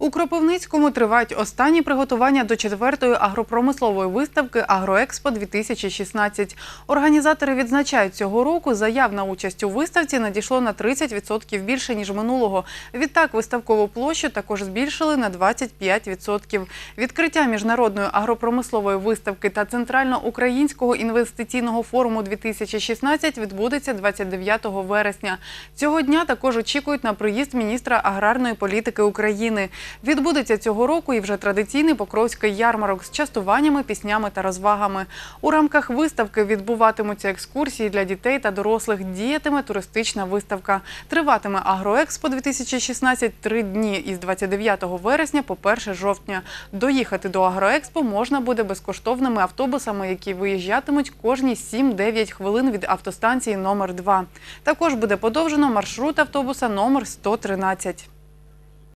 У Кропивницькому тривають останні приготування до четвертої агропромислової виставки Агроекспо 2016 Організатори відзначають цього року заяв на участь у виставці надійшло на 30% більше ніж минулого. Відтак виставкову площу також збільшили на 25%. Відкриття міжнародної агропромислової виставки та центральноукраїнського інвестиційного форуму 2016 відбудеться 29 вересня. Цього дня також очікують на приїзд міністра аграрної політики України. Відбудеться цього року і вже традиційний Покровський ярмарок з частуваннями, піснями та розвагами. У рамках виставки відбуватимуться екскурсії для дітей та дорослих. Діятиме туристична виставка. Триватиме Агроекспо 2016 три дні із 29 вересня по 1 жовтня. Доїхати до Агроекспо можна буде безкоштовними автобусами, які виїжджатимуть кожні 7-9 хвилин від автостанції номер 2 Також буде подовжено маршрут автобуса номер 113.